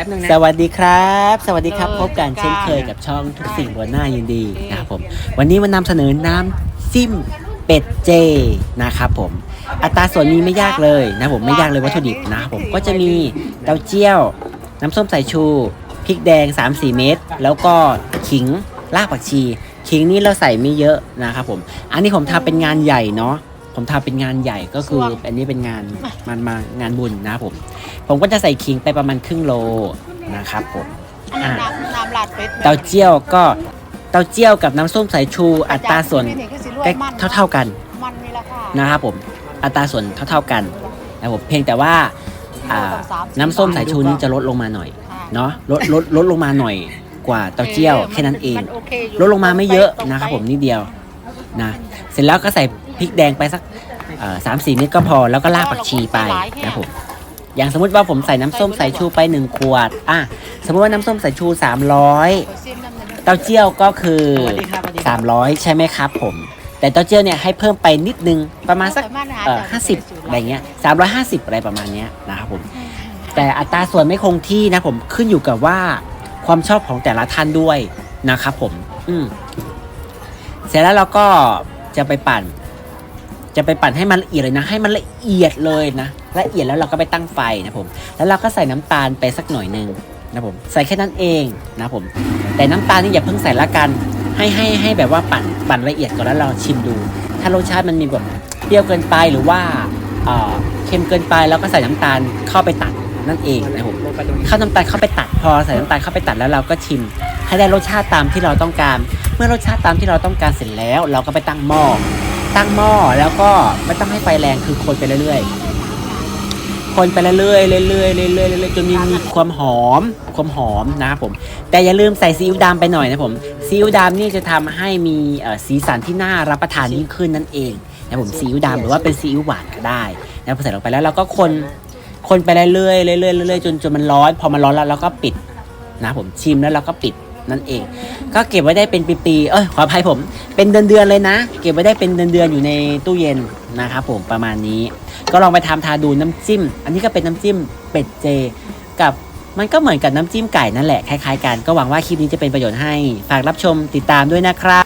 ป๊บนึงนะ สวัสดีครับ สวัสดีครับเลยพบกันจ้าเช่นเคยกับช่องทุกสิ่งบนหน้ายินดีนะครับผม วันนี้มานำเสนอน้ำจิ้มเป็ดเจนะครับผม อัตราส่วนนี้ไม่ยากเลยนะผมไม่ยากเลยวัตถุดิบนะครับผมก็จะมีเต้าเจี้ยว น้ำส้มสายชูพริกแดง 3-4 เม็ดแล้วก็ขิงรากผักชี ขิงนี่เราใส่ไม่เยอะนะครับผม อันนี้ผมทำเป็นงานใหญ่เนาะ ผมทำเป็นงานใหญ่ก็คืออันนี้เป็นงานมันมางานบุญนะครับผม ผมก็จะใส่ขิงไปประมาณครึ่งโลนะครับผมอันนี้น้ำน้ำลาดเป็ดเต้าเจี้ยวก็เต้าเจี้ยวกับน้ำส้มสายชูอัตราส่วนใกล้เท่า ๆกันมันนี่แหละค่ะนะครับผมอัตราส่วนเท่า ๆกันนะครับผมเพียงแต่ว่าอ่าสามสิบน้ำส้มสายชูนี่จะลดลงมาหน่อยค่ะเนาะลดลดลดลงมาหน่อยกว่าเต้าเจี้ยวแค่นั้นเองมัโคอยู่ลดลงมาไม่เยอะนะครับผมนิดเดียวนะเสร็จแล้วก็ใส่ พริกแดงไปสักสามสี่เม็ดก็พอแล้วก็รากผักชีไปนะครับผมอย่างสมมติว่าผมใส่น้ำส้มสายชูไปหนึ่งขวด อะ สมมติว่าน้ำส้มสายชู300ขอซิมน้ำหนึ่งเต้าเจี้ยวก็คือสวัสดีครับสวัสดีครับ300ใช่ไหมครับผม แต่เต้าเจี้ยวเนี่ยให้เพิ่มไปนิดนึงประมาณสักเอ่อห้าสิบอะไรเงี้ยสามร้อยห้าสิบอะไรประมาณเนี้ยนะครับผม แต่อัตราส่วนไม่คงที่นะผมขึ้นอยู่กับว่าความชอบของแต่ละท่านด้วยนะครับผม อืมเสร็จแล้วเราก็จะไปปั่น จะไปปั่นให้มันละเอียดเลยนะ ให้มันละเอียดเลยนะ ละเอียดแล้วเราก็ไปตั้งไฟนะผม แล้วเราก็ใส่น้ำตาลไปสักหน่อยหนึ่งนะผมใส่แค่นั้นเองนะผม แต่น้ำตาลนี่อย่าเพิ่งใส่ละกัน ให้ให้ให้แบบว่าปั่นปั่นละเอียดก่อนแล้วเราชิมดู ถ้ารสชาติมันมีแบบเปรี้ยวเกินไปหรือว่าเอ่อเค็มเกินไปแล้วก็ใส่น้ำตาลเข้าไปตัดนั่นเองนะครับผมเข้าน้ำตาลเข้าไปตัดพอใส่น้ำตาลเข้าไปตัดแล้วเราก็ชิมให้ได้รสชาติตามที่เราต้องการ เมื่อรสชาติตามที่เราต้องการเสร็จแล้ว เราก็ไปตั้งหม้อ ตั้งหม้อแล้วก็ไม่ต้องให้ไฟแรงคือคนไปเรื่อยๆ คนไปเรื่อยๆเรื่อยๆเรื่อยๆเรื่อยๆจนมีมีความหอมความหอมนะครับผม แต่อย่าลืมใส่ซีอิ๊วดำไปหน่อยนะผมซีอิ๊วดำนี่จะทำให้มีเอ่อสีสันที่น่ารับประทานยิ่งขึ้นนั่นเองนะผมซีอิ๊วดำหรือว่าเป็นซีอิ๊วหวานก็ได้นะพอใส่ลงไปแล้วเราก็คนคนไปเรื่อยๆเรื่อยๆเรื่อยๆจนจนมันร้อน พอมันร้อนแล้วเราก็ปิดนะผมชิมแล้วเราก็ปิด นั่นเอง ก็เก็บไว้ได้เป็นปีๆเอ้ยขออภัยผม เป็นเดือนๆเลยนะ เก็บไว้ได้เป็นเดือนๆอยู่ในตู้เย็นนะครับผมประมาณนี้ ก็ลองไปทำทาดูน้ำจิ้ม อันนี้ก็เป็นน้ำจิ้มเป็ดเจ กับมันก็เหมือนกับน้ำจิ้มไก่นั่นแหละคล้ายๆกันก็หวังว่าคลิปนี้จะเป็นประโยชน์ให้ ฝากรับชมติดตามด้วยนะครับ